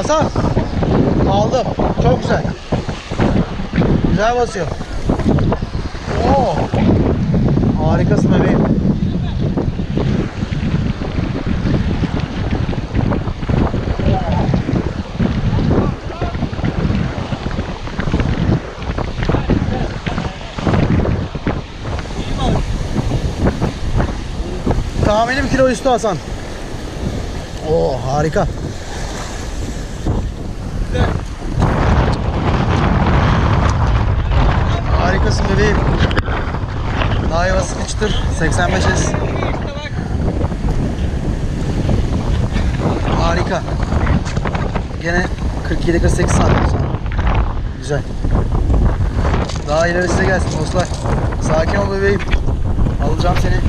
Hasan. Aldım. Çok güzel. Güzel basıyor. Oo. Harikasın bebeğim. Tahminim kilo üstü Hasan. Oo harika. Harikasın bebeğim. Daha yuvası çıtır. 85 S. Harika. Gene 47-48 santim. Güzel. Daha ileri size gelsin dostlar. Sakin ol bebeğim. Alacağım seni.